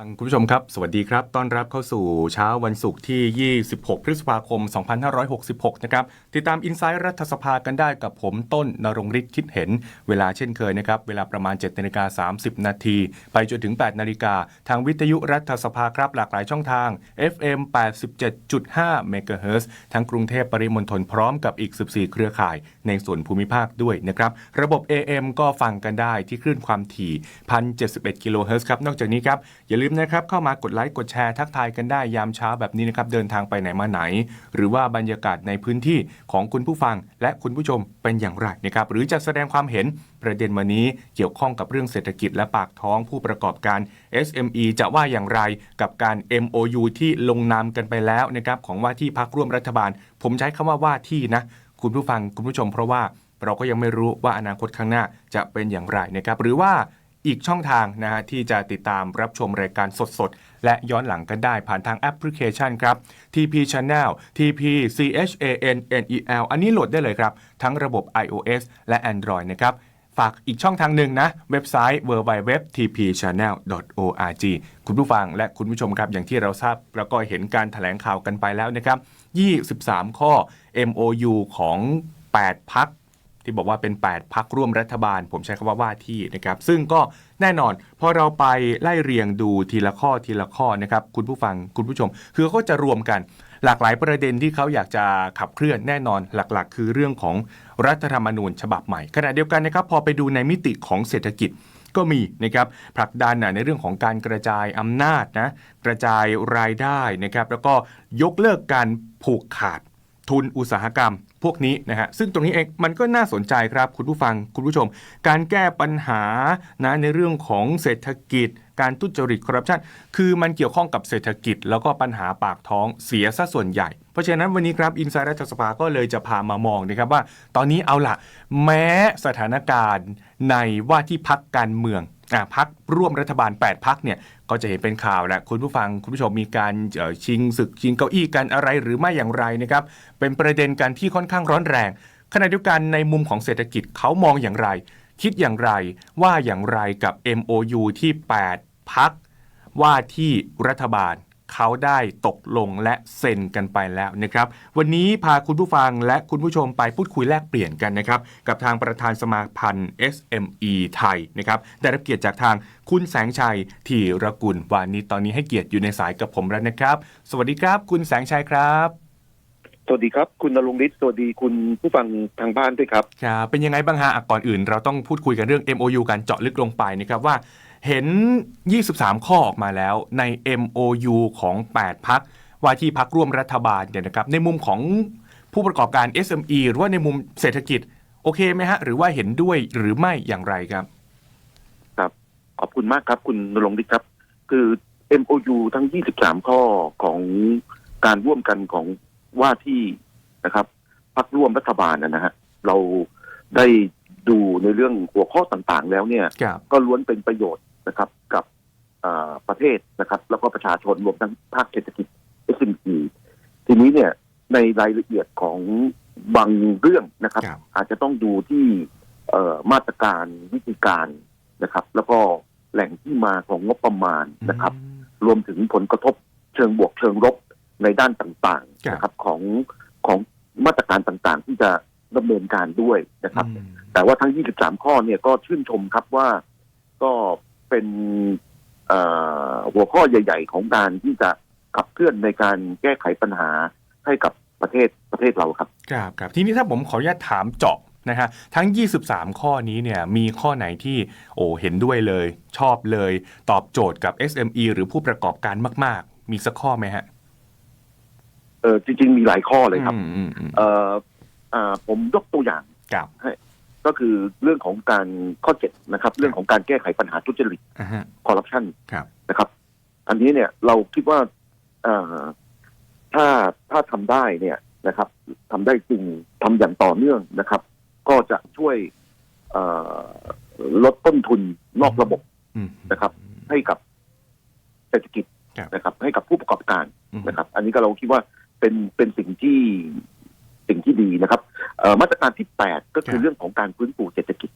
ฟังคุณผู้ชมครับ สวัสดีครับ ต้อนรับเข้าสู่เช้าวันศุกร์ที่ 26 พฤษภาคม 2566 นะครับ ติดตามอินไซต์รัฐสภากันได้กับผมต้นนรงฤทธิ์คิดเห็น เวลาเช่นเคยนะครับ เวลาประมาณ7นาฬิกา30 นาที ไปจนถึง 8 นาฬิกา ทางวิทยุรัฐสภาครับ หลากหลายช่องทาง FM 87.5 MHz ทั้งกรุงเทพปริมณฑลพร้อมกับอีก 14 เครือข่ายในส่วนภูมิภาคด้วยนะครับ ระบบ AM ก็ฟังกันได้ที่คลื่นความถี่ 1,071 กิโลเฮิรตซ์ครับ นอกจากนี้ครับอย่าลืมนะครับเข้ามากดไลค์กดแชร์ทักทายกันได้ยามเช้าแบบนี้นะครับเดินทางไปไหนมาไหน หรือว่าบรรยากาศในพื้นที่ของคุณผู้ฟัง และคุณผู้ชมเป็นอย่างไรนะครับหรือจะแสดงความเห็นประเด็นวันนี้เกี่ยวข้องกับเรื่องเศรษฐกิจและปากท้องผู้ประกอบการ SME จะว่าอย่างไรกับการ MOU ที่ลงนามกันไปแล้วนะครับของว่าที่พักร่วมรัฐบาล ผมใช้คำว่าว่าที่นะคุณผู้ฟังคุณผู้ชมเพราะว่าเราก็ยังไม่รู้ว่าอนาคตข้างหน้าจะเป็นอย่างไรนะครับหรือว่า อีกช่องทางนะฮะที่จะติดตามรับชมรายการสดๆ และย้อนหลังกันได้ผ่านทางแอปพลิเคชันครับ TP Channel TP CHANNEL อันนี้โหลดได้เลยครับ ทั้งระบบ iOS และ Android นะครับฝากอีกช่องทางหนึ่งนะ เว็บไซต์ www.tpchannel.org คุณผู้ฟังและคุณผู้ชมครับ อย่างที่เราทราบแล้วก็เห็นการถแถลงข่าวกันไปแล้วนะครับ 23 ข้อ MOU ของ 8 พัก ที่บอกว่าเป็น 8 พักร่วมรัฐบาล ผมใช้คำว่าว่าที่นะครับ ซึ่งก็แน่นอนพอเราไปไล่เรียงดูทีละข้อทีละข้อนะครับ คุณผู้ฟังคุณผู้ชม คือเขาจะรวมกัน หลากหลายประเด็นที่เขาอยากจะขับเคลื่อนแน่นอนหลักๆ คือเรื่องของรัฐธรรมนูญฉบับใหม่ขณะเดียวกันนะครับพอไปดูในมิติของเศรษฐกิจก็มีนะครับผลักดันนะในเรื่องของการกระจายอำนาจนะกระจายรายได้นะครับ แล้วก็ยกเลิกการผูกขาด ทุนอุตสาหกรรมพวกนี้นะฮะซึ่งตรงนี้เองมันก็น่าสนใจครับคุณผู้ฟังคุณผู้ชม การแก้ปัญหานะในเรื่องของเศรษฐกิจ การทุจริตคอร์รัปชันคือมันเกี่ยวข้องกับเศรษฐกิจ แล้วก็ปัญหาปากท้องเสียซะส่วนใหญ่ เพราะฉะนั้นวันนี้ครับอินไซด์รัฐสภาก็เลยจะพามามองนะครับว่า ตอนนี้เอาละแม้สถานการณ์ในว่าที่พักการเมือง พักร่วมรัฐบาล 8 พักเนี่ยก็จะเห็นเป็นข่าวแหละคุณผู้ฟังคุณผู้ชมมีการชิงศึกชิงเก้าอี้กันอะไรหรือไม่อย่างไรนะครับเป็นประเด็นกันที่ค่อนข้างร้อนแรง ขณะเดียวกันในมุมของเศรษฐกิจเขามองอย่างไร คิดอย่างไรว่าอย่างไรกับ MOU ที่ 8 พักว่าที่รัฐบาล เขาได้ตกลงและเซ็นกันไปแล้วนะครับ วันนี้พาคุณผู้ฟังและคุณผู้ชมไปพูดคุยแลกเปลี่ยนกันนะครับ กับทางประธานสมาพันธ์ SME ไทยนะครับได้รับเกียรติจากทางคุณแสงชัยธีรกุลวานิชตอนนี้ให้เกียรติอยู่ในสายกับผมแล้วนะครับ สวัสดีครับ คุณแสงชัยครับสวัสดีครับ คุณนรงฤทธิ์สวัสดีคุณผู้ฟังทางบ้านด้วยครับครับเป็นยังไงบ้างฮะอะก่อนอื่น เราต้องพูดคุยกันเรื่อง MOU กันเจาะลึกลงไปนะครับว่า เห็น 23 ข้อออกมาแล้วใน MOU ของ 8 พักว่าที่พักร่วมรัฐบาลเนี่ยนะครับในมุมของผู้ประกอบการ SME หรือว่าในมุมเศรษฐกิจ โอเคไหมฮะ หรือว่าเห็นด้วยหรือไม่อย่างไรครับขอบคุณมากครับ คุณนรงฤทธิ์ครับ คือ MOU ทั้ง 23 ข้อของการร่วมกันของว่าที่นะครับพักร่วมรัฐบาลนะนะฮะเราได้ดูในเรื่องหัวข้อต่างๆ แล้วเนี่ยครับก็ล้วนเป็นประโยชน์ นะครับกับอ่าประเทศนะครับ แล้วก็ประชาชนรวมทั้งภาคเศรษฐกิจ SME ทีนี้เนี่ยในรายละเอียดของบางเรื่องนะครับครับอาจจะต้องดูที่เอ่อมาตรการวิธีการนะครับ แล้วก็แหล่งที่มาของงบประมาณนะครับ รวมถึงผลกระทบเชิงบวกเชิงลบในด้านต่างครับๆนะครับของของมาตรการต่างๆ ที่จะดำเนินการด้วยนะครับอืมแต่ว่าทั้ง 23 ข้อเนี่ยก็ชื่นชมครับว่าก็ เป็นเอ่อหัวข้อใหญ่ ๆ ของการที่จะขับเคลื่อนในการแก้ไขปัญหาให้กับประเทศประเทศเราครับครับครับทีนี้ถ้าผมขออนุญาตถามเจาะนะฮะทั้ง 23 ข้อนี้เนี่ยมีข้อไหนที่โอ้เห็นด้วยเลย ชอบเลย ตอบโจทย์กับ SME หรือผู้ประกอบการมาก ๆ มีสักข้อไหมฮะเออจริง ๆ มีหลายข้อเลยครับอืมอืมอืมเอ่ออ่าผมยกตัวอย่างครับ ก็คือเรื่องของการข้อเจ็ดนะครับ เรื่องของการแก้ไขปัญหาทุจริตอ่าฮะคอร์รัปชันครับ นะครับ อันนี้เนี่ยเราคิดว่าเอ่อถ้าถ้าทำได้เนี่ยนะครับทำได้จริงทำอย่างต่อเนื่องนะครับ ก็จะช่วยเอ่อลดต้นทุนนอกระบบอืม นะครับ ให้กับเศรษฐกิจครับ นะครับ ให้กับผู้ประกอบการ อืม นะครับอันนี้ก็เราคิดว่าเป็นเป็นสิ่งที่ สิ่งที่ดีนะครับเอ่อมาตรการที่แปดก็คือเรื่องของการฟื้นฟูเศรษฐกิจ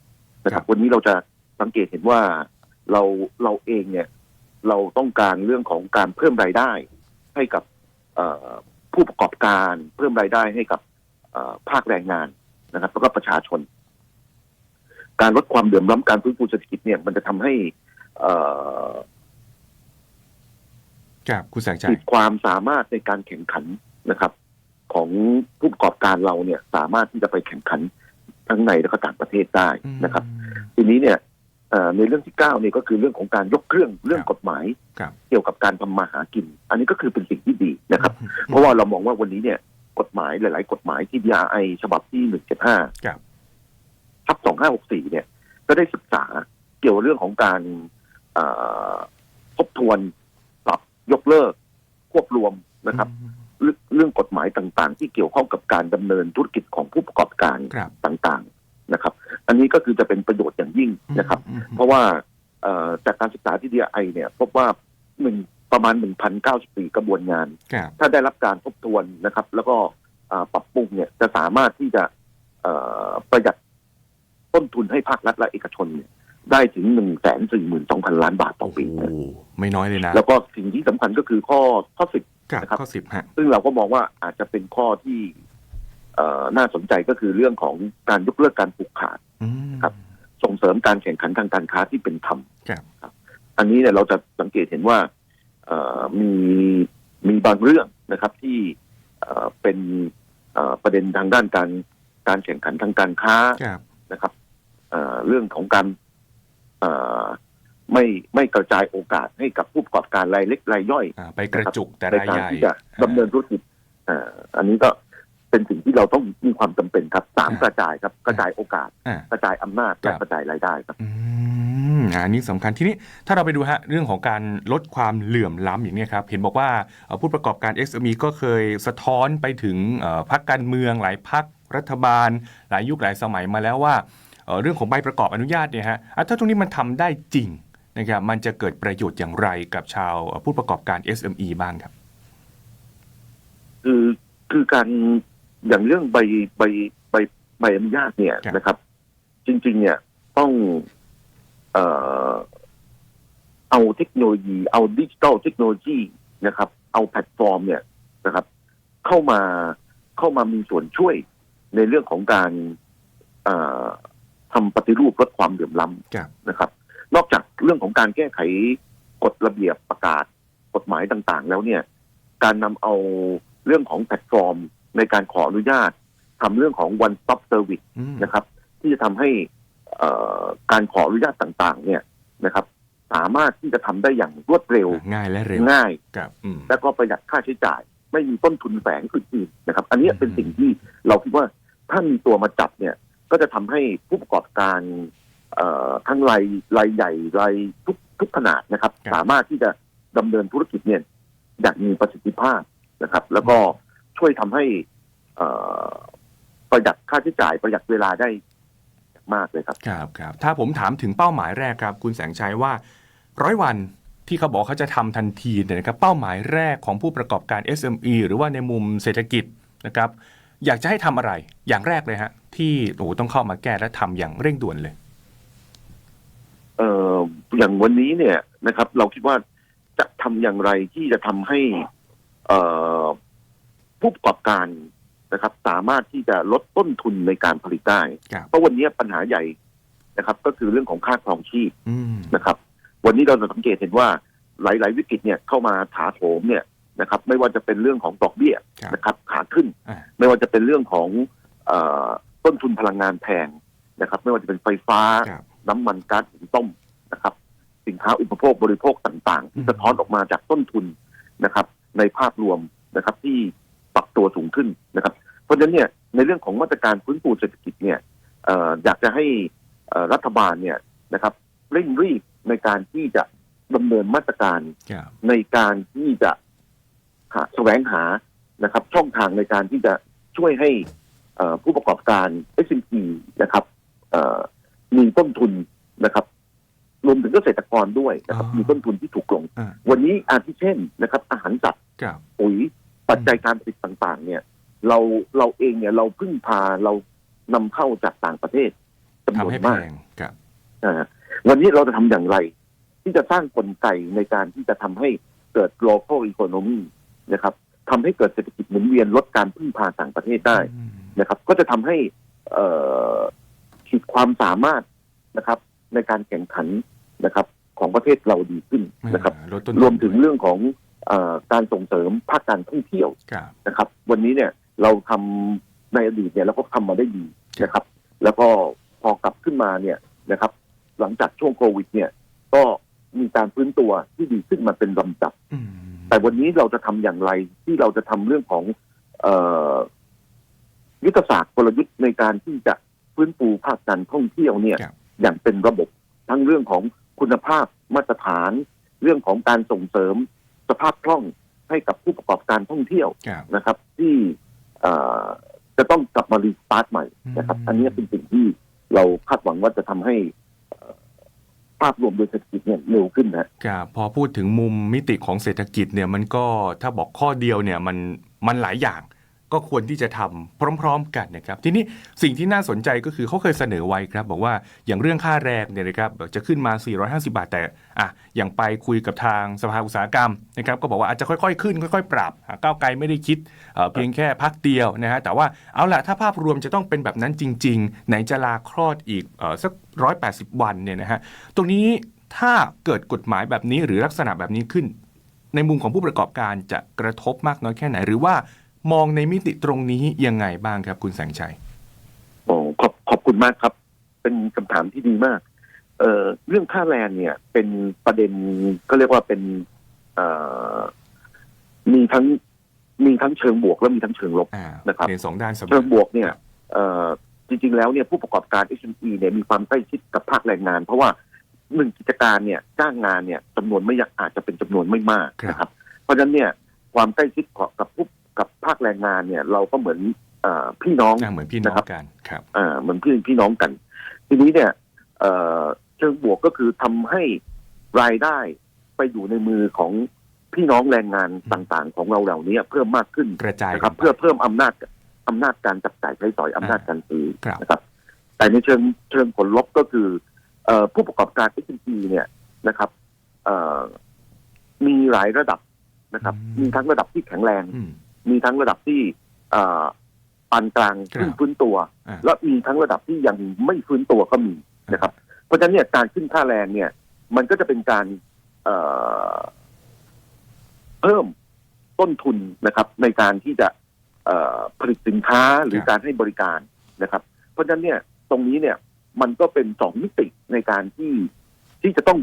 นะครับ วันนี้เราจะสังเกตเห็นว่าเราเราเองเนี่ยเราต้องการเรื่องของการเพิ่มรายได้ ให้กับเอ่อผู้ประกอบการเพิ่มรายได้ให้กับเอ่อภาคแรงงานนะครับแล้วก็ประชาชน การลดความเดือดร้อนการฟื้นฟูเศรษฐกิจเนี่ยมันจะทำให้เอ่อครับคุณแสงชัขียดความสามารถในการแข่งขันนะครับ ของผู้ประกอบการเราเนี่ยสามารถที่จะไปแข่งขันทั้งในและก็ต่างประเทศได้นะครับ ทีนี้เนี่ยเอ่อในเรื่องที่เก้าเนี่ยก็คือเรื่องของการยกเครื่องเรื่องกฎหมายครับเกี่ยวกับการทำมาหากิน อันนี้ก็คือเป็นสิ่งที่ดีนะครับ เพราะว่าเรามองว่าวันนี้เนี่ยกฎหมายหลาย ๆ กฎหมายที่ DRI ฉบับที่หนึ่งเจ็ดห้าครับทับสองห้าหกสี่เนี่ย ก็ได้ศึกษาเกี่ยวกับเรื่องของการเอ่อทบทวนปรับยกเลิกควบรวมนะครับ เรื่องเรื่องกฎหมายต่างๆ ที่เกี่ยวข้องกับการดำเนินธุรกิจของผู้ประกอบการครับต่างๆนะครับ อันนี้ก็คือจะเป็นประโยชน์อย่างยิ่งนะครับอืมเพราะว่าเอ่อจากการศึกษาที่ดีไอเนี่ยพบว่าหนึ่งประมาณ 1,094 กระบวนงานครับถ้าได้รับการทบทวนนะครับ แล้วก็เอ่อปรับปรุงเนี่ยจะสามารถที่จะเอ่อประหยัดต้นทุนให้ภาครัฐและเอกชนเนี่ย ได้ถึง1 4 2 0 0 0ล้านบาทต่อโอ้โหปีนะไม่น้อยเลยนะ แล้วก็สิ่งที่สำคัญก็คือข้อข้อสิบ ครับนะครับ ข้อสิบฮะ ซึ่งเราก็มองว่าอาจจะเป็นข้อที่เอ่อน่าสนใจก็คือเรื่องของการยกเลิกการผูกขาด อืม ครับ ส่งเสริมการแข่งขันทางการค้าที่เป็นธรรมครับอันนี้เนี่ยเราจะสังเกตเห็นว่าเอ่อมีมีบางเรื่องนะครับที่เอ่อเป็นเอ่อประเด็นทางด้านการการแข่งขันทางการค้าครับ นะครับเอ่อเรื่องของการเอ่อ ไม่ไม่กระจายโอกาสให้กับผู้ประกอบการรายเล็กรายย่อยอ่าไปกระจุกแต่ในรายการใหญ่ที่จะดำเนินธุรกิจเอ่ออันนี้ก็เป็นสิ่งที่เราต้องมีความจำเป็นครับสามกระจายครับกระจายโอกาสอ่ากระจายอำนาจและกระจายรายได้ครับอืมอ่าอันนี้สำคัญทีนี้ถ้าเราไปดูฮะเรื่องของการลดความเหลื่อมล้ำอย่างเนี้ยครับ เห็นบอกว่าเอ่อผู้ประกอบการ SME ก็เคยสะท้อนไปถึงเอ่อพรรคการเมืองหลายพรรครัฐบาล หลายยุคหลายสมัยมาแล้วว่า เอ่อเรื่องของใบประกอบอนุญาตเนี่ยฮะอะถ้าตรงนี้มันทำได้จริงนะครับมันจะเกิดประโยชน์อย่างไรกับชาวเอ่อผู้ประกอบการ SME บ้างครับ คือคือการอย่างเรื่องใบใบใบใบอนุญาตเนี่ยครับนะครับ จริง ๆ เนี่ยต้องเอ่อเอาเทคโนโลยี เอาดิจิ t a ลเทคโนโลยีนะครับ เอาแพลตฟอร์มเนี่ยนะครับ เข้ามาเข้ามามีส่วนช่วยในเรื่องของการเอ่อ ทำปฏิรูปลดความเหลื่อมล้ำครับนะครับ นอกจากเรื่องของการแก้ไขกฎระเบียบประกาศกฎหมายต่างๆ แล้วเนี่ย การนำเอาเรื่องของแพลตฟอร์ม ในการขออนุญาตทำเรื่องของ one stop service อืมนะครับ ที่จะทำให้เอ่อการขออนุญาตต่างๆ เนี่ยนะครับ สามารถที่จะทำได้อย่างรวดเร็ว ง่ายและเร็วง่ายครับอืมและก็ประหยัดค่าใช้จ่าย ไม่มีต้นทุนแฝงอื่นๆนะครับ อันนี้อืมเป็นสิ่งที่เราคิดว่าถ้ามีตัวมาจับเนี่ย ก็จะทำให้ผู้ประกอบการเอ่อทั้งรายรายใหญ่รายทุกทุกขนาดนะครับ สามารถที่จะดำเนินธุรกิจเนี่ยอย่างมีประสิทธิภาพนะครับ แล้วก็ช่วยทำให้เอ่อประหยัดค่าใช้จ่ายประหยัดเวลาได้มากเลยครับครับครับถ้าผมถามถึงเป้าหมายแรกครับ คุณแสงชัยว่าร้อยวันที่เขาบอกเขาจะทำทันทีเนี่ยนะครับเป้าหมายแรกของผู้ประกอบการ SME หรือว่าในมุมเศรษฐกิจนะครับ อยากจะให้ทำอะไร อย่างแรกเลยฮะ ที่โอ้โหต้องเข้ามาแก้และทำอย่างเร่งด่วนเลย เอ่ออย่างวันนี้เนี่ยนะครับ เราคิดว่าจะทำอย่างไรที่จะทำให้ เอ่อผู้ประกอบการนะครับ สามารถที่จะลดต้นทุนในการผลิตได้ ครับ เพราะวันนี้ปัญหาใหญ่นะครับ ก็คือเรื่องของค่าครองชีพ อืม นะครับวันนี้เราจะสังเกตเห็นว่าหลาย ๆ วิกฤตเนี่ยเข้ามาถาโถมเนี่ย นะครับ ไม่ว่าจะเป็นเรื่องของดอกเบี้ยครับนะครับขาขึ้นอ่าไม่ว่าจะเป็นเรื่องของเออต้นทุนพลังงานแพงนะครับ ไม่ว่าจะเป็นไฟฟ้าครับน้ำมันก๊าซหุงต้มนะครับ สินค้าอุปโภคบริโภคต่างๆอืที่มสะท้อนออกมาจากต้นทุนนะครับ ในภาพรวมนะครับที่ปรับตัวสูงขึ้นนะครับ เพราะฉะนั้นเนี่ยในเรื่องของมาตรการฟื้นฟูเศรษฐกิจเนี่ยเอ่ออยากจะให้เอ่อรัฐบาลเนี่ยนะครับเร่งรีบในการที่จะดำเนินมาตรการครับในการที่จะ หาแสวงหานะครับ ช่องทางในการที่จะช่วยให้เอ่อผู้ประกอบการ SME นะครับเอ่อมีต้นทุนนะครับรวมถึงเกษตรกรด้วยนะครับอ๋อมีต้นทุนที่ถูกลงอ่าวันนี้อาทิเช่นนะครับ อาหารสัตว์ครับปุ๋ยปัจจัยการผลิตต่างๆ เนี่ย เราเราเองเนี่ยเราพึ่งพาเรานำเข้าจากต่างประเทศจำนทำวนให้แพมากงครับนะฮะวันนี้เราจะทำอย่างไรทที่จะสร้างกลไกในการที่จะทำให้เกิด local economy นะครับทำให้เกิดเศรษฐกิจหมุนเวียนลดการพึ่งพาต่างประเทศได้อืมนะครับ ก็จะทำให้เอ่อขีดความสามารถนะครับ ในการแข่งขันนะครับ ของประเทศเราดีขึ้นนะครับอ่าลดต้นรวมถึงเรื่องของเออการส่งเสริมภาคการท่องเที่ยวครับนะครับ วันนี้เนี่ยเราทำในอดีตเนี่ยเราก็ทำมาได้ดีนะครับ แล้วก็พอกลับขึ้นมาเนี่ยนะครับ หลังจากช่วงโควิด เนี่ยก็ มีการฟื้นตัวที่ดีขึ้นมาเป็นลำดับอืมแต่วันนี้เราจะทำอย่างไรที่เราจะทำเรื่องของเออยุทธศาสตร์กลยุทธ์ในการที่จะฟื้นฟูภาคการท่องเที่ยวเนี่ยครับอย่างเป็นระบบทั้งเรื่องของคุณภาพมาตรฐาน เรื่องของการส่งเสริมสภาพคล่องให้กับผู้ประกอบการท่องเที่ยวครับนะครับ ที่เอ่อจะต้องกลับมารีสตาร์ทใหม่นะครับอืมอันนี้เป็นสิ่งที่เราคาดหวังว่าจะทำให้เอ่อ ภาพรวมโดยเศรษฐกิจเนี่ยเร็วขึ้นนะครับพอพูดถึงมุมมิติของเศรษฐกิจเนี่ยมันก็ถ้าบอกข้อเดียวเนี่ยมันมันหลายอย่าง ก็ควรที่จะทำพร้อม ๆ กันนะครับทีนี้สิ่งที่น่าสนใจก็คือเขาเคยเสนอไว้ครับ บอกว่าอย่างเรื่องค่าแรงเนี่ยนะครับจะขึ้นมา 450 บาทแต่อะอย่างไปคุยกับทางสภาอุตสาหกรรมนะครับก็บอกว่าอาจจะค่อยๆ ขึ้นค่อยๆ ปรับอะก้าวไกลไม่ได้คิดเอ่อเพียงแค่พักเดียวนะฮะแต่ว่าเอาละถ้าภาพรวมจะต้องเป็นแบบนั้นจริง ๆ ไหนจะลาคลอดอีกเอ่อสัก 180 วันเนี่ยนะฮะตรงนี้ถ้าเกิดกฎหมายแบบนี้หรือลักษณะแบบนี้ขึ้นในมุมของผู้ประกอบการจะกระทบมากน้อยแค่ไหน หรือว่า มองในมิติตรงนี้ยังไงบ้างครับคุณแสงชัยโอ้ขอบขอบคุณมากครับ เป็นคำถามที่ดีมาก เอ่อเรื่องค่าแรงเนี่ย เป็นประเด็นก็เรียกว่าเป็นเอ่อมีทั้งมีทั้งเชิงบวกและมีทั้งเชิงลบอ่านะครับเรียนสองด้านเสมอเชิงบวกเนี่ยครับเอ่อจริง ๆ แล้วเนี่ยผู้ประกอบการ SME เนี่ยมีความใกล้ชิดกับภาคแรงงาน เพราะว่าหนึ่งกิจการเนี่ยจ้างงานเนี่ยจำนวนไม่อยากอาจจะเป็นจำนวนไม่มากนะครับ เพราะฉะนั้นเนี่ยความใกล้ชิดของกับผู้ กับภาคแรงงานเนี่ย เราก็เหมือนเอ่อพี่น้องอ่าเหมือนพี่น้องกันครับอ่าเหมือนพี่พี่น้องกัน ทีนี้เนี่ยเอ่อเชิงบวกก็คือทำให้รายได้ไปอยู่ในมือของพี่น้องแรงงานต่างๆ ของเราเหล่านี้เพิ่มมากขึ้นกระจายนะครับกัไปเพื่อเพิ่มอำนาจอำนาจการจับจ่ายใช้สอยอำนาจการซื้อครับนะครับ แต่ในเชิงเชิงผลลบก็คือเอ่อผู้ประกอบการ s อ p เนี่ยนะครับเอ่อมีหลายระดับนะครับ มีทั้งระดับที่แข็งแรงอื มมีทั้งระดับที่เอ่อปานกลางครับขึ้นฟื้นตัวอ่าและมีทั้งระดับที่ยังไม่ฟื้นตัวก็มีนะครับ เพราะฉะนั้นเนี่ยการขึ้นค่าแรงเนี่ย มันก็จะเป็นการเอ่อเพิ่มต้นทุนนะครับ ในการที่จะเอ่อผลิตสินค้าหรือการให้บริการนะครับ เพราะฉะนั้นเนี่ยตรงนี้เนี่ยมันก็เป็นสองมิติในการที่ที่จะต้อง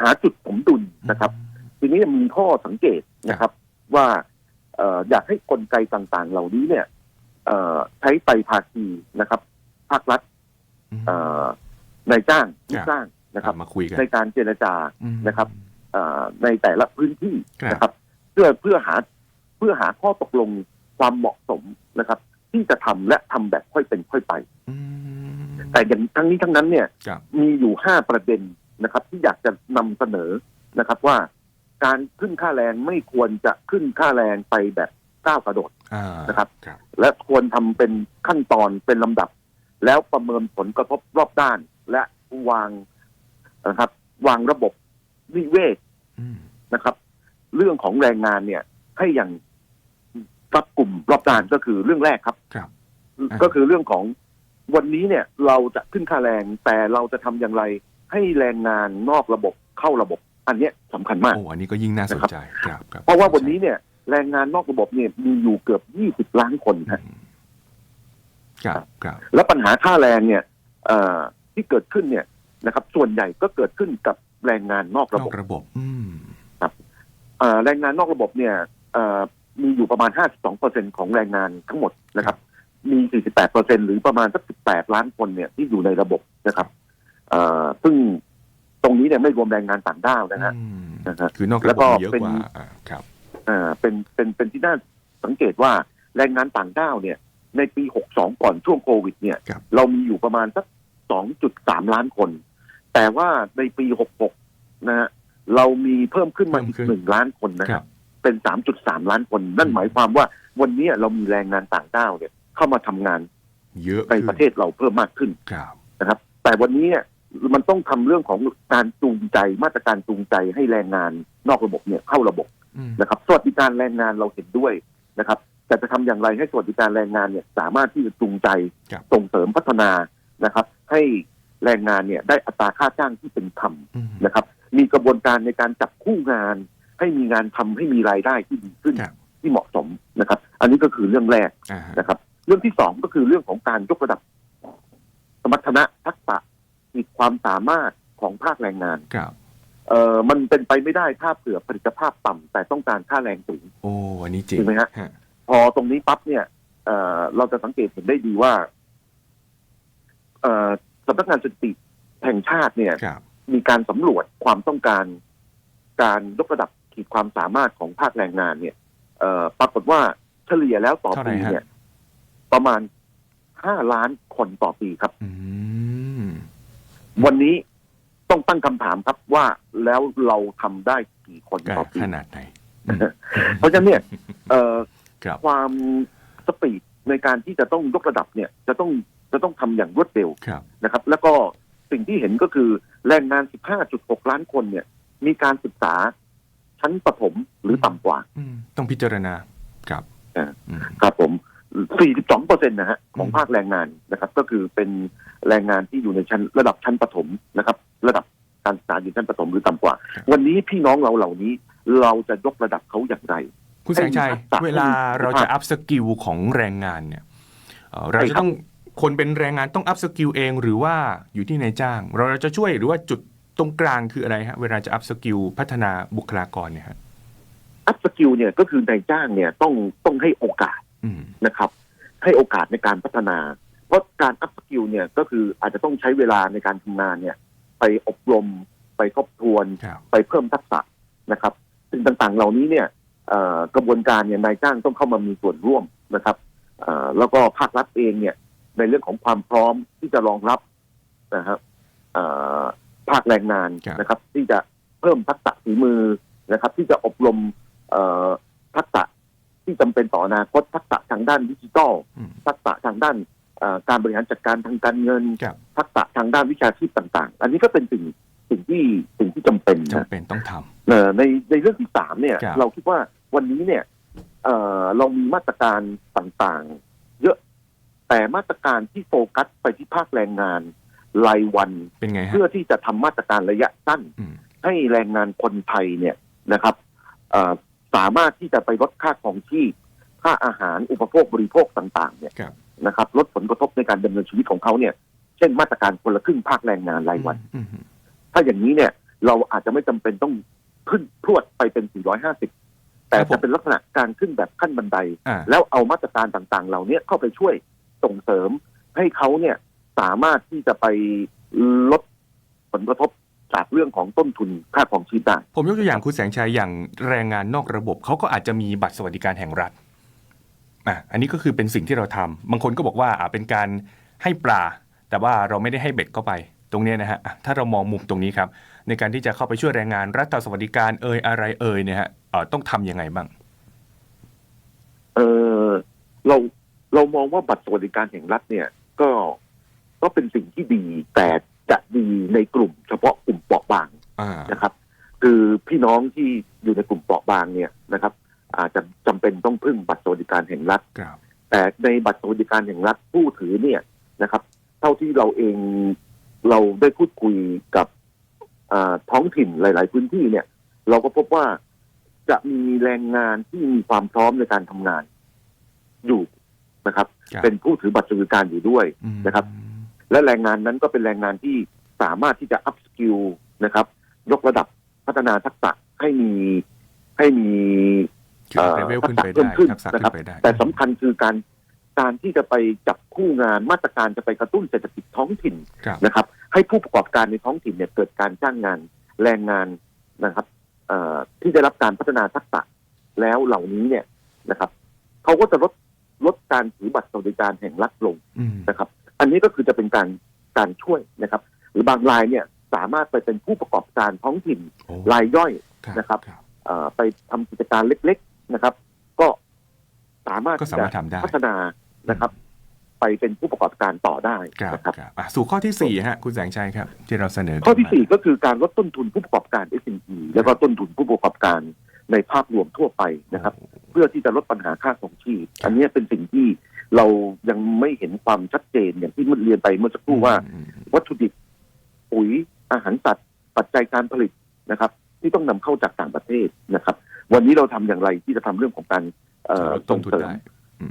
หาจุดสมดุลนะครับ ทีนี้มีข้อสังเกตนะครับ ว่าเอ่ออยากให้กลไกต่างๆ เหล่านี้เนี่ยเอ่อใช้ไตรภาคีนะครับ ภาครัฐอืมเอ่อนายจ้างลูกจ้างนะครับมาคุยกันในการเจรจาอืมนะครับเอ่อในแต่ละพื้นที่ครับนะครับ เพื่อเพื่อหาเพื่อหาข้อตกลงความเหมาะสมนะครับ ที่จะทำและทำแบบค่อยเป็นค่อยไปอืมแต่อย่างทั้งนี้ทั้งนั้นเนี่ยครับมีอยู่ห้าประเด็นนะครับ ที่อยากจะนำเสนอนะครับว่า การขึ้นค่าแรงไม่ควรจะขึ้นค่าแรงไปแบบก้าวกระโดดอ่านะครับ ครับ และควรทำเป็นขั้นตอนเป็นลำดับ แล้วประเมินผลกระทบรอบด้าน และวางนะครับ วางระบบนิเวศอืม นะครับ เรื่องของแรงงานเนี่ย ให้อย่างรัดกลุ่มรอบด้านก็คือเรื่องแรกครับ ครับก็คือเรื่องของวันนี้เนี่ย เราจะขึ้นค่าแรงแต่เราจะทำอย่างไร ให้แรงงานนอกระบบเข้าระบบ อันเนี้ยสำคัญมากโอ้อันนี้ก็ยิ่งน่าสนใจครับคบเพราะว่าวันนี้เนี่ยแรงงานนอกระบบเนี่ยมีอยู่เกือบ20ล้านคนฮะอืมครับครับแล้วปัญหาค่าแรงเนี่ยเอ่อที่เกิดขึ้นเนี่ยนะครับ ส่วนใหญ่ก็เกิดขึ้นกับแรงงานนอกระนบอบกระบบอืมเอ่อแรงงานนอกระบบเนี่ยเอ่อมีอยู่ประมาณ 52%ของแรงงานทั้งหมดนะครับ มี 48%หรือประมาณสัก 18 ล้านคนเนี่ยที่อยู่ในระบบนะครับเอ่อซึ่ง ตรงนี้เนี่ยไม่รวมแรงงานต่างด้าวนะฮะอืมนะฮะคือนอกแล้ระวบก็บมีเยอะเป็นกว่าอ่าครับเอ่อเป็นเป็นเป็นที่น่าสังเกตว่าแรงงานต่างด้าวเนี่ย ในปี 62 ก่อนช่วงโควิด เนี่ยครับเรามีอยู่ประมาณสัก 2.3 ล้านคน แต่ว่าในปี 66 นะฮะเรามีเพิ่มขึ้นมาอีกหนึ่งล้านคนนะคครัรับบเป็น 3.3 ล้านคน นั่นหมายความว่าวันนี้เรามีแรงงานต่างด้าวเนี่ย เข้ามาทำงาน เยอะในขึ้นประเทศเราเพิ่มมากขึ้นครับนะครับ แต่วันนี้เนี่ย มันต้องทำเรื่องของการจูงใจมาตรการจูงใจให้แรงงานนอกระบบเนี่ยเข้าระบบอืมนะครับสวัสดิการแรงงานเราเห็นด้วยนะครับแต่จะทำอย่างไรให้สวัสดิการแรงงานเนี่ยสามารถที่จะจูงใจครับส่งเสริมพัฒนานะครับ ให้แรงงานเนี่ยได้อัตราค่าจ้างที่เป็นธรรมอืมนะครับ มีกระบวนการในการจับคู่งาน ให้มีงานทำให้มีรายได้ที่ดีขึ้นครับที่เหมาะสมนะครับ อันนี้ก็คือเรื่องแรกอ่าฮะนะครับ เรื่องที่สองก็คือเรื่องของการยกระดับ สมรรถนะทักษะ มีความสามารถของภาคแรงงานครับเอ่อมันเป็นไปไม่ได้ถ้าเผื่อผลิตภาพต่ำแต่ต้องการค่าแรงสูงโอ้อันนี้จริงจริงไหมฮะฮะพอตรงนี้ปั๊บเนี่ยเอ่อเราจะสังเกตเห็นได้ดีว่า เอ่อสำนักงานสถิติแห่งชาติเนี่ยครับมีการสำรวจความต้องการ การยกระดับขีดความสามารถของภาคแรงงานเนี่ย เอ่อปรากฏว่าเฉลี่ยแล้วต่อเท่าไหร่ปีฮะเนี่ย ประมาณห้าล้านคนต่อปีครับ อืม วันนี้ต้องตั้งคำถามครับว่าแล้วเราทำได้กี่คนก็ต่อปีขนาดไหนอืมเพราะฉะนั้นเนี่ยเอ่อครับความสปีดในการที่จะต้องยกระดับเนี่ย จะต้องจะต้องทำอย่างรวดเร็วครับนะครับ แล้วก็สิ่งที่เห็นก็คือแรงงาน 15.6 ล้านคนเนี่ย มีการศึกษาชั้นประถมหรือต่ำกว่าอืมต้องพิจารณาครับอ่าอืมครับผม 42เปอร์เซ็นต์นะฮะของอืมภาคแรงงานนะครับ ก็คือเป็นแรงงานที่อยู่ในชั้นระดับชั้นประถมนะครับ ระดับการศึกษาอยู่ชั้นประถมหรือต่ำกว่า วันนี้พี่น้องเราเหล่านี้เราจะยกระดับเขาอย่างไร คุณแสงชัยให้มีทักษะเวลาเราจะให้มีอัพสกิลของแรงงานเนี่ยเอ่อเราใช่จะครับต้องคนเป็นแรงงานต้องอัพสกิลเองหรือว่าอยู่ที่นายจ้างเราเราจะช่วยหรือว่าจุดตรงกลางคืออะไรฮะเวลาจะอัพสกิลพัฒนาบุคลากรเนี่ยฮะอัพสกิลเนี่ยก็คือนายจ้างเนี่ยต้องต้องให้โอกาสอืม นะครับ ให้โอกาสในการพัฒนา เพราะการอัพสกิลเนี่ยก็คืออาจจะต้องใช้เวลาในการทำงานเนี่ย ไปอบรม ไปทบทวนครับไปเพิ่มทักษะนะครับสิ่งต่างๆ เหล่านี้เนี่ยเอ่อกระบวนการเนี่ยนายจ้างต้องเข้ามามีส่วนร่วมนะครับเอ่อแล้วก็ภาครัฐเองเนี่ย ในเรื่องของความพร้อมที่จะรองรับนะครับเอ่อภาคแรงงานครับนะครับ ที่จะเพิ่มทักษะฝีมือนะครับ ที่จะอบรมเอ่อทักษะ ที่จำเป็นต่ออนาคตทักษะทางด้านดิจิทัลอืมทักษะทางด้านเอ่อการบริหารจัดการทางการเงินครับทักษะทางด้านวิชาชีพต่าง ๆ อันนี้ก็เป็นสิ่งสิ่งที่สิ่งที่จำเป็นนะจำเป็นต้องทำเอ่อในในเรื่องที่สามเนี่ยครับเราคิดว่าวันนี้เนี่ยเอ่อเรามีมาตรการต่างๆ เยอะแต่มาตรการที่โฟกัสไปที่ภาคแรงงานรายวันเป็นไงฮะเพื่อที่จะทำมาตรการระยะสั้นอืมให้แรงงานคนไทยเนี่ยนะครับเอ่อ สามารถที่จะไปลดค่าของชีพค่าอาหารอุปโภคบริโภคต่าง ๆ เนี่ยครับ นะครับลดผลกระทบในการดำเนินชีวิตของเขาเนี่ย เช่นมาตรการคนละครึ่งภาคแรงงานรายวัน อืมอืมถ้าอย่างนี้เนี่ย เราอาจจะไม่จำเป็นต้องขึ้นพรวดไปเป็น 450 แต่ครับผมจะเป็นลักษณะการขึ้นแบบขั้นบันได อ่า แล้วเอามาตรการต่างๆ เหล่านี้เข้าไปช่วยส่งเสริมให้เขาเนี่ยสามารถที่จะไปลดผลกระทบ จากเรื่องของต้นทุนค่าของชีพได้ผมยกตัวอย่างคุณแสงชัยอย่างแรงงานนอกระบบเขาก็อาจจะมีบัตรสวัสดิการแห่งรัฐอะอันนี้ก็คือเป็นสิ่งที่เราทำบางคนก็บอกว่าอะเป็นการให้ปลา แต่ว่าเราไม่ได้ให้เบ็ดเข้าไป ตรงเนี้ยนะฮะอะถ้าเรามองมุมตรงนี้ครับ ในการที่จะเข้าไปช่วยแรงงานรัฐสวัสดิการเอ่ยอะไรเอ่ยเนี่ยฮะเอ่อต้องทำยังไงบ้างเออเราเรามองว่าบัตรสวัสดิการแห่งรัฐเนี่ย ก็ก็เป็นสิ่งที่ดีแต่ จะดีในกลุ่มเฉพาะกลุ่มเปราะบางอ่านะครับ คือพี่น้องที่อยู่ในกลุ่มเปราะบางเนี่ยนะครับ อาจจะจำเป็นต้องพึ่งบัตรสวัสดิการแห่งรัฐครับแต่ในบัตรสวัสดิการแห่งรัฐผู้ถือเนี่ยนะครับ เท่าที่เราเองเราได้พูดคุยกับอ่าท้องถิ่นหลาย ๆ พื้นที่เนี่ย เราก็พบว่าจะมีแรงงานที่มีความพร้อมในการทำงานอยู่นะครับครับ เป็นผู้ถือบัตรสวัสดิการอยู่ด้วยอืมนะครับ และแรงงานนั้นก็เป็นแรงงานที่สามารถที่จะอัพสกิลนะครับ ยกระดับพัฒนาทักษะให้มีให้มีคือเลเวลขึ้นไปได้ขึ้นทักษะนะคขึ้รับนไปได้แต่สำคัญคือการการที่จะไปจับคู่งานมาตรการจะไปกระตุ้นเศรษฐกิจท้องถิ่นครับนะครับ ให้ผู้ประกอบการในท้องถิ่นเนี่ยเกิดการจ้างงานแรงงานนะครับเอ่อที่ได้รับการพัฒนาทักษะแล้วเหล่านี้เนี่ยนะครับเขาก็จะลดลดการถือบัตรสวัสดิการแห่งรัฐลงอืมนะครับ อันนี้ก็คือจะเป็นการการช่วยนะครับ หรือบางรายเนี่ยสามารถไปเป็นผู้ประกอบการท้องถิ่นโอ้รายย่อยนะครับครับเอ่อไปทำกิจการเล็ก ๆนะครับ ก็สามารถก็สามารถทำได้พัฒนานะครับ ไปเป็นผู้ประกอบการต่อได้ครับนะครับครับอะสู่ข้อที่สี่ฮะคุณแสงชัยครับ ที่เราเสนอข้อที่ขึ้นมาสี่ก็คือการลดต้นทุนผู้ประกอบการ SME แล้วก็ต้นทุนผู้ประกอบการในภาพรวมทั่วไปนะครับ เพื่อที่จะลดปัญหาค่าของชีพอันนี้เป็นสิ่งที่ เรายังไม่เห็นความชัดเจนอย่างที่เมื่อเรียนไปเมื่อสักครู่ว่าอืมวัตถุดิบปุ๋ยอาหารสัตว์ปัจจัยการผลิตนะครับ ที่ต้องนำเข้าจากต่างประเทศนะครับ วันนี้เราทำอย่างไรที่จะทำเรื่องของการเอ่อลดต้ส่นงทุนเสริมได้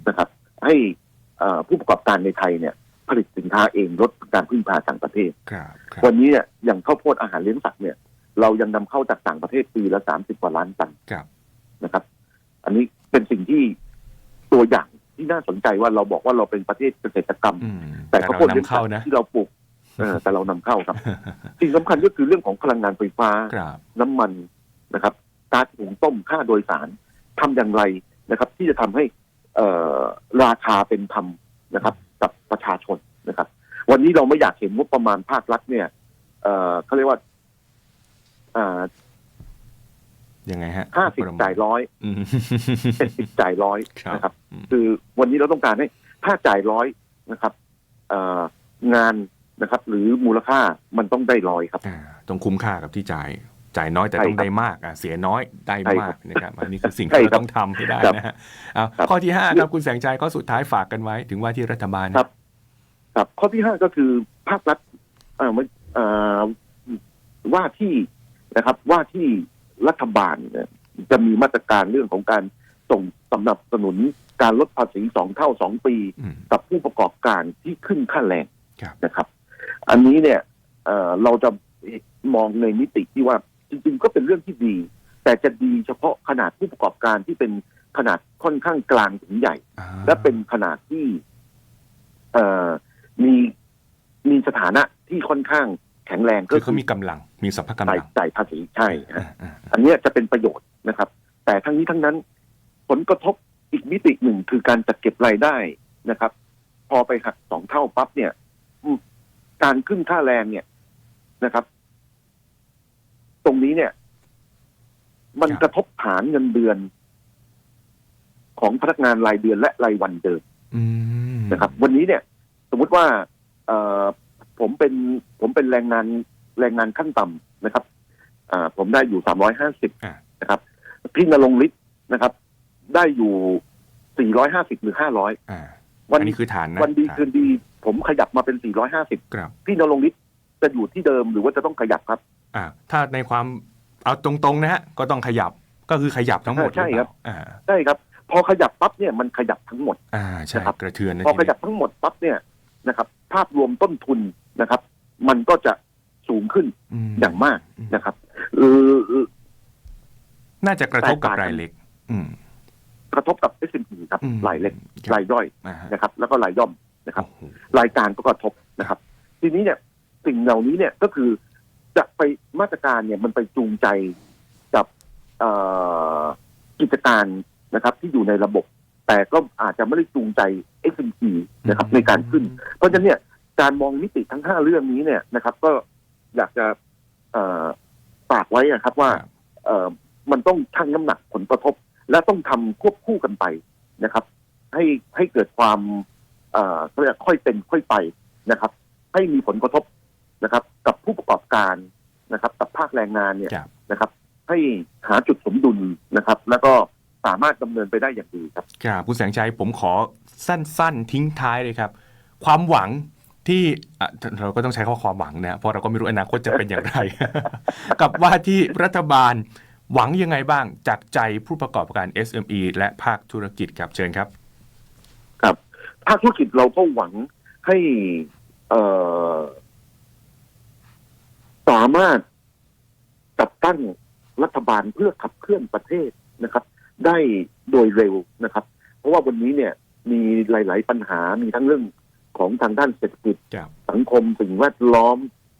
นะครับ ให้เอ่อผู้ประกอบการในไทยเนี่ย ผลิตสินค้าเองลดการพึ่งพาต่างประเทศครับครับวันนี้เนี่ยอย่างข้าวโพดอาหารเลี้ยงสัตว์เนี่ย เรายังนำเข้าจากต่างประเทศปีละสามสิบกว่าล้านตันครับนะครับ อันนี้เป็นสิ่งที่ตัวอย่าง ที่น่าสนใจว่าเราบอกว่าเราเป็นประเทศเกษตรกรรมอืมแต่แต่ข้าวเราโพดเลี้ยงนำสัเข้าตว์นะที่เราปลูกเออแต่เรานำเข้าครับสิ่งสำคัญก็คือเรื่องของพลังงานไฟฟ้าครับน้ำมันนะครับก๊าซหุงต้มค่าโดยสารทำอย่างไรนะครับ ที่จะทำให้เอ่อราคาเป็นธรรมนะครับ กับประชาชนนะครับ วันนี้เราไม่อยากเห็นงบประมาณภาครัฐเนี่ยเอ่อเขาเรียกว่าอ่า ยังไงฮะห้าสิบจ่ายร้อยอืมเจ็ดสิบจ่ายร้อยครับนะครับอืมคือวันนี้เราต้องการให้ถ้าจ่ายร้อยนะครับเอ่องานนะครับ หรือมูลค่ามันต้องได้ร้อยครับอ่าต้องคุ้มค่ากับที่จ่ายจ่ายน้อยแต่ใช่ต้องครับได้มากอะเสียน้อยได้ใช่มาครักบนะครับอันนี้คือสิ่งใช่ที่เราครับต้องทำให้ได้ครับนะฮะเอาครับข้อที่ห้าครับคุณแสงใจข้อสุดท้ายฝากกันไว้ ถึงว่าที่รัฐบาลครับ ครับข้อที่ห้าก็คือภาครัฐเอ่อไม่เอ่อว่าที่นะครับ ว่าที่ รัฐบาลเนี่ยจะมีมาตรการเรื่องของการส่งสนับสนุนการลดภาษีสองเท่าสองปีอืมกับผู้ประกอบการที่ขึ้นค่าแรงครับนะครับ อันนี้เนี่ยเอ่อเราจะมองในมิติที่ว่าจริงๆก็เป็นเรื่องที่ดี แต่จะดีเฉพาะขนาดผู้ประกอบการที่เป็นขนาดค่อนข้างกลางถึงใหญ่อ่าและเป็นขนาดที่เอ่อมีมีสถานะที่ค่อนข้าง แข็งแรงคืก็อเขามีกำลังมีสัพพะกำจ่ายลังจ่ายภาษีใช่ฮะอ่าอ่าอันเนี้ยจะเป็นประโยชน์นะครับ แต่ทั้งนี้ทั้งนั้น ผลกระทบอีกมิติหนึ่งคือการจัดเก็บรายได้นะครับ พอไปหักสองเท่าปั๊บเนี่ยอืมการขึ้นค่าแรงเนี่ยนะครับ ตรงนี้เนี่ย มันกระทบฐานเงินเดือน ของพนักงานรายเดือนและรายวันเดิมอืมนะครับ วันนี้เนี่ย สมมุติว่าเอ่อ ผมเป็นผมเป็นแรงงานแรงงานขั้นต่ำนะครับอ่าผมได้อยู่สามร้อยห้าสิบอ่านะครับ พี่นรงฤทธิ์นะครับ ได้อยู่สี่ร้อยห้าสิบหรือห้าร้อยอ่าวันอันนี้คือฐานนะวันดีฐาคืนดี ผมขยับมาเป็นสี่ร้อยห้าสิบครับพี่นรงฤทธิ์จะอยู่ที่เดิมหรือว่าจะต้องขยับครับ อ่า ถ้าในความเอาตรงๆนะฮะก็ต้องขยับก็คือขยับทั้งหมดใช่หอเปครัล่าบอ่าใช่ครับ พอขยับปั๊บเนี่ยมันขยับทั้งหมดอ่าใช่นะครับกระเทือนนะพอทีขนี้ยับทั้งหมดปั๊บเนี่ย นะครับ ภาพรวมต้นทุนนะครับ มันก็จะสูงขึ้นมอย่างมากอืมนะครับเออน่าจะกระทบกับแตกต่างกันรายเล็ก อืมกระทบกับ SME ครับอืมรายเล็กครับรายย่อยอ่าฮะนะครับ แล้วก็รายย่อมนะครับโอ้โหรายการก็กระทบนะครับ ทีนี้เนี่ยสิ่งเหล่านี้เนี่ยก็คือจะไปมาตรการเนี่ยมันไปจูงใจกับเอ่อกิจการนะครับ ที่อยู่ในระบบ แต่ก็อาจจะไม่ได้จูงใจ SME นะครับในการขึ้น เพราะฉะนั้นเนี่ยการมองมิติทั้งห้าเรื่องนี้เนี่ยนะครับ ก็อยากจะเอ่อฝากไว้อะครับว่าครับเอ่อมันต้องชั่งน้ำหนักผลกระทบ และต้องทำควบคู่กันไปนะครับ ให้ให้เกิดความเอ่อเขาเรียกค่อยเป็นค่อยไปนะครับ ให้มีผลกระทบนะครับ กับผู้ประกอบการนะครับ กับภาคแรงงานเนี่ยครับนะครับ ให้หาจุดสมดุลนะครับ แล้วก็ สามารถดำเนินไปได้อย่างดีครับครับคุณแสงชัยผมขอสั้น ๆ ทิ้งท้ายเลยครับ ความหวังที่อะเราก็ต้องใช้คำว่าความหวังนะเพราะเราก็ไม่รู้อนาคตจะเป็นอย่างไร กับว่าที่รัฐบาลหวังยังไงบ้างจากใจผู้ประกอบการ SME และภาคธุรกิจครับเชิญครับ ครับ ภาคธุรกิจเราก็หวังให้เอ่อสามารถจัดตั้งรัฐบาลเพื่อขับเคลื่อนประเทศนะครับ ได้โดยเร็วนะครับ เพราะว่าวันนี้เนี่ยมีหลาย ๆ ปัญหามีทั้งเรื่องของทางด้านเศรษฐกิจครับสังคมสิ่งแวดล้อม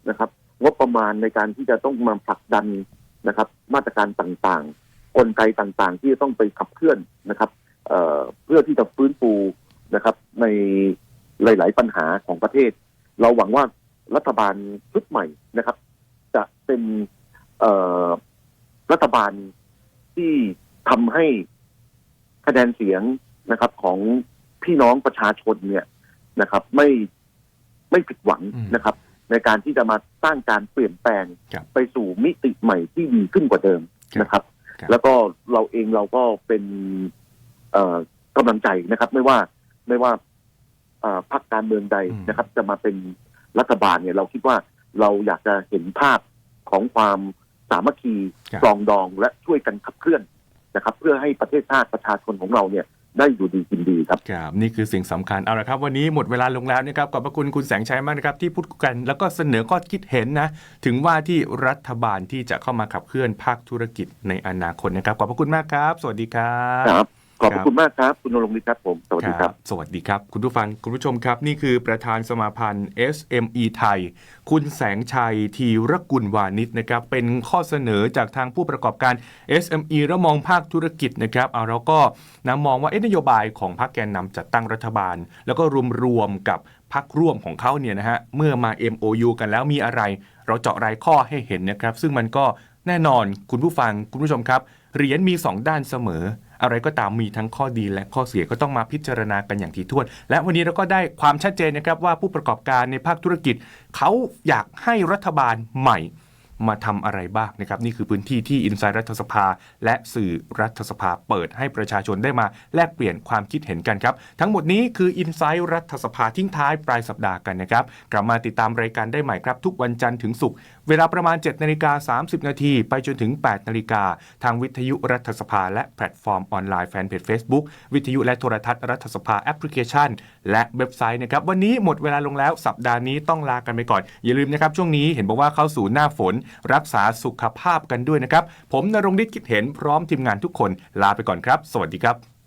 นะครับงบประมาณในการที่จะต้องมาผลักดันนะครับ มาตรการต่างๆ กลไกต่างๆ ที่จะต้องไปขับเคลื่อนนะครับเอ่อเพื่อที่จะฟื้นฟูนะครับ ในหลาย ๆ ปัญหาของประเทศ เราหวังว่ารัฐบาลชุดใหม่นะครับ จะเป็นเอ่อรัฐบาลที่ ทำให้คะแนนเสียงนะครับ ของพี่น้องประชาชนเนี่ยนะครับ ไม่ไม่ผิดหวังอืมนะครับ ในการที่จะมาสร้างการเปลี่ยนแปลงครับไปสู่มิติใหม่ที่ดีขึ้นกว่าเดิมครับนะครับครับ แล้วก็เราเองเราก็เป็นเอ่อกำลังใจนะครับ ไม่ว่าไม่ว่าเอ่อพรรคการเมืองใดอืมนะครับ จะมาเป็นรัฐบาลเนี่ย เราคิดว่าเราอยากจะเห็นภาพของความสามัคคีครับปรองดองและช่วยกันขับเคลื่อน นะครับ เพื่อให้ประเทศชาติประชาชนของเราเนี่ยได้อยู่ดีกินดีครับครับนี่คือสิ่งสำคัญเอาละครับ วันนี้หมดเวลาลงแล้วนะครับขอบพระคุณคุณแสงชัยมากนะครับที่พูดกันแล้วก็เสนอข้อคิดเห็นนะถึงว่าที่รัฐบาลที่จะเข้ามาขับเคลื่อนภาคธุรกิจในอนาคตนะครับขอบพระคุณมากครับ สวัสดีครับครับ ขอบพครัระบคุณมากครับ คุณนรงค์ฤทธิ์ครับผม สวัสดีครับ สวัสดีครับ คุณผู้ฟัง คุณผู้ชมครับ นี่คือประธานสมาพันธ์ SME ไทย คุณแสงชัยทีรกุลวานิชนะครับ เป็นข้อเสนอจากทางผู้ประกอบการ SME แล้วมองภาคธุรกิจนะครับ เอาเราก็นะมองว่าเอ๊ะนโยบายของพรรคแกนนำจัดตั้งรัฐบาล แล้วก็รวมๆกับพักร่วมของเขาเนี่ยนะฮะ เมื่อมา MOU กันแล้วมีอะไร เราเจาะรายข้อให้เห็นนะครับ ซึ่งมันก็แน่นอนคุณผู้ฟังคุณผู้ชมครับเหรียญมีสองด้านเสมอ อะไรก็ตามมีทั้งข้อดีและข้อเสียก็ต้องมาพิจารณากันอย่างถี่ถ้วน และวันนี้เราก็ได้ความชัดเจนนะครับว่าผู้ประกอบการในภาคธุรกิจ เขาอยากให้รัฐบาลใหม่มาทำอะไรบ้างนะครับ นี่คือพื้นที่ที่อินไซด์รัฐสภา และสื่อรัฐสภาเปิดให้ประชาชนได้มาแลกเปลี่ยนความคิดเห็นกันครับ ทั้งหมดนี้คืออินไซด์รัฐสภาทิ้งท้ายปลายสัปดาห์กันนะครับ กลับมาติดตามรายการได้ใหม่ครับ ทุกวันจันทร์ถึงศุกร์ เวลาประมาณ 7นาฬิกา30 นาทีไปจนถึง 8นาฬิกาทางวิทยุรัฐสภา และแพลตฟอร์มออนไลน์แฟนเพจ Facebook วิทยุและโทรทัศน์รัฐสภาแอปพลิเคชัน และเว็บไซต์นะครับ วันนี้หมดเวลาลงแล้วสัปดาห์นี้ต้องลากันไปก่อน อย่าลืมนะครับ ช่วงนี้เห็นบอกว่าเข้าสู่หน้าฝน รักษาสุขภาพกันด้วยนะครับ ผมนรงฤทธิ์คิดเห็นพร้อมทีมงานทุกคนลาไปก่อนครับ สวัสดีครับ